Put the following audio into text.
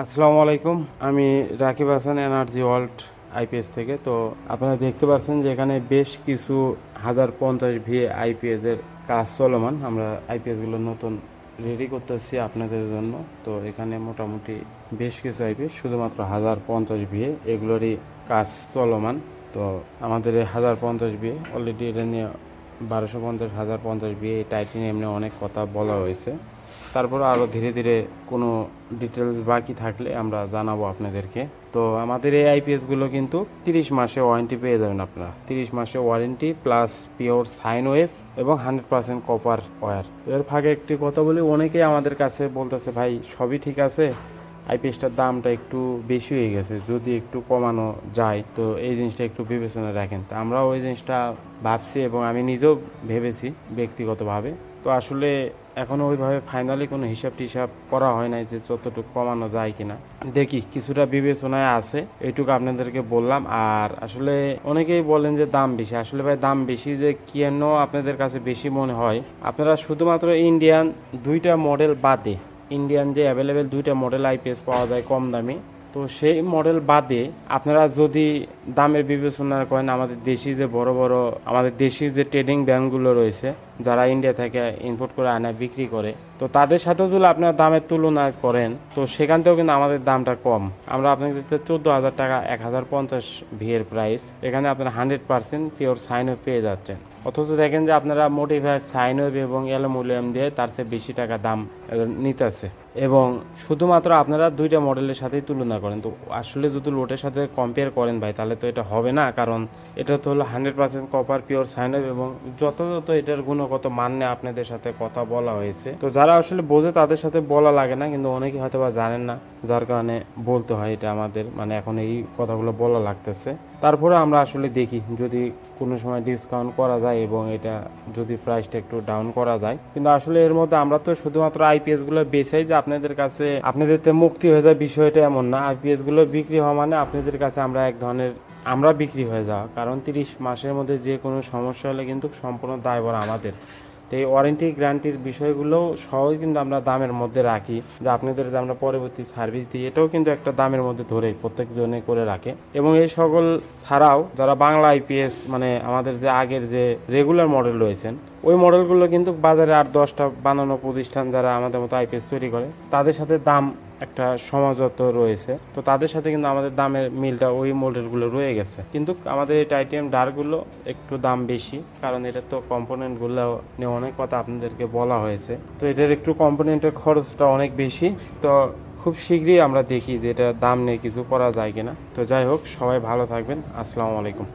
আসসালামু আলাইকুম, আমি Rakib Hasan, energy world IPS থেকে। তো আপনারা দেখতে পাচ্ছেন যে এখানে বেশ কিছু হাজার পঞ্চাশ ভিএ আইপিএস এর কাজ চলমান। আমরা আইপিএসগুলো নতুন রেডি করতেছি আপনাদের জন্য। তো এখানে মোটামুটি বেশ কিছু আইপিএস, শুধুমাত্র হাজার পঞ্চাশ ভিএ এগুলোরই কাজ চলমান। তো আমাদের এই হাজার পঞ্চাশ ভিএ অলরেডি এটা নিয়ে বারোশো পঞ্চাশ, হাজার পঞ্চাশ বিয়ে এই টাইটেনিয়াম নিয়ে অনেক কথা বলা হয়েছে। তারপরে আরও ধীরে ধীরে কোনো ডিটেলস বাকি থাকলে আমরা জানাব আপনাদেরকে। তো আমাদের এই আইপিএসগুলো কিন্তু তিরিশ মাসে ওয়ারেন্টি পেয়ে যাবেন আপনারা। তিরিশ মাসে warranty plus pure sine wave এবং হান্ড্রেড পার্সেন্ট কপার ওয়্যার এর ফাঁকে একটি কথা বলি, অনেকেই আমাদের কাছে বলতেছে, ভাই, সবই ঠিক আছে আইপিএসটার দামটা একটু বেশি হয়ে গেছে, যদি একটু কমানো যায়। তো এই জিনিসটা একটু বিবেচনা রাখেন। তো আমরাও ওই জিনিসটা ভাবছি এবং আমি নিজেও ভেবেছি ব্যক্তিগতভাবে। তো আসলে এখনও ওইভাবে ফাইনালি কোনো হিসাব টিসাব করা হয় নাই যে যতটুকু কমানো যায় কিনা। দেখি, কিছুটা বিবেচনায় আছে, এইটুকু আপনাদেরকে বললাম। আর আসলে অনেকেই বলেন যে দাম বেশি। আসলে ভাই, দাম বেশি যে কেন আপনাদের কাছে বেশি মনে হয়? আপনারা শুধুমাত্র ইন্ডিয়ান দুইটা মডেল বাদে ইন্ডিয়ান যে অ্যাভেলেবেল দুইটা মডেল আইপিএস পাওয়া যায় কম দামে তো সেই মডেল বাদে আপনারা যদি দামের বিবেচনা করেন, আমাদের দেশি যে বড় বড়, আমাদের দেশি যে ট্রেডিং ব্যাংকগুলো রয়েছে, যারা ইন্ডিয়া থেকে ইম্পোর্ট করে আনা, বিক্রি করে, তো তাদের সাথেও যদি আপনার দামের তুলনা করেন, তো সেখান থেকেও কিন্তু আমাদের দামটা কম। আমরা আপনাকে চোদ্দ হাজার টাকা, এক হাজার পঞ্চাশ ভিএর প্রাইস এখানে আপনারা হান্ড্রেড পার্সেন্ট পিওর সাইনও পেয়ে যাচ্ছেন। অথচ দেখেন যে আপনারা মোটিফাইড সাইন ওয়েভ এবং অ্যালুমিনিয়াম দিয়ে তার চেয়ে বেশি টাকা দাম নিতেছে। এবং শুধুমাত্র আপনারা দুইটা মডেলের সাথেই তুলনা করেন। তো আসলে যদি লোটের সাথে কম্পেয়ার করেন ভাই, তাহলে তো এটা হবে না। কারণ এটা তো হলো hundred percent copper pure sine wave এবং যথাযথ এটার গুণগত মান নিয়ে আপনাদের সাথে কথা বলা হয়েছে। তো যারা আসলে বোঝে, তাদের সাথে বলা লাগে না, কিন্তু অনেকে হয়তো বা জানেন না, যার কারণে বলতে হয় এটা আমাদের। মানে এখন এই কথাগুলো বলা লাগতেছে। তারপরে আমরা আসলে দেখি, যদি কোনো সময় ডিসকাউন্ট করা যায় এবং এটা যদি প্রাইসটা একটু ডাউন করা যায়। কিন্তু আসলে এর মধ্যে আমরা তো শুধুমাত্র আইপিএসগুলো বেচাই যে আপনাদের কাছে, আপনাদের তো মুক্তি হয়ে যায় বিষয়টা এমন না। আইপিএসগুলো বিক্রি হওয়া মানে আপনাদের কাছে আমরা এক ধরনের, আমরা বিক্রি হয়ে যাওয়া। কারণ তিরিশ মাসের মধ্যে যে কোনো সমস্যা হলে কিন্তু সম্পূর্ণ দায়বর আমাদের। তো এই ওয়ারেন্টি গ্যারান্টির বিষয়গুলো সহই কিন্তু আমরা দামের মধ্যে রাখি। যে আপনাদের যে আমরা পরবর্তী সার্ভিস দিই, এটাও কিন্তু একটা দামের মধ্যে ধরে প্রত্যেকজনে করে রাখে। এবং এই সকল ছাড়াও যারা বাংলা আইপিএস মানে আমাদের যে আগের যে রেগুলার মডেল রয়েছেন ওই মডেলগুলো কিন্তু বাজারে আর দশটা বানানো প্রতিষ্ঠান যারা আমাদের মতো আইপিএস তৈরি করে, তাদের সাথে দাম একটা সমাজত রয়েছে। তো তাদের সাথে কিন্তু আমাদের দামের মিলটা ওই মডেলগুলো রয়ে গেছে। কিন্তু আমাদের এই টাইটেনিয়াম ডারগুলো একটু দাম বেশি, কারণ এটা তো কম্পোনেন্টগুলো নিয়ে অনেক কথা আপনাদেরকে বলা হয়েছে। তো এটার একটু কম্পোনেন্টের খরচটা অনেক বেশি। তো খুব শীঘ্রই আমরা দেখি যে এটা দাম নিয়ে কিছু করা যায় কিনা। তো যাই হোক, সবাই ভালো থাকবেন। আসসালামু আলাইকুম।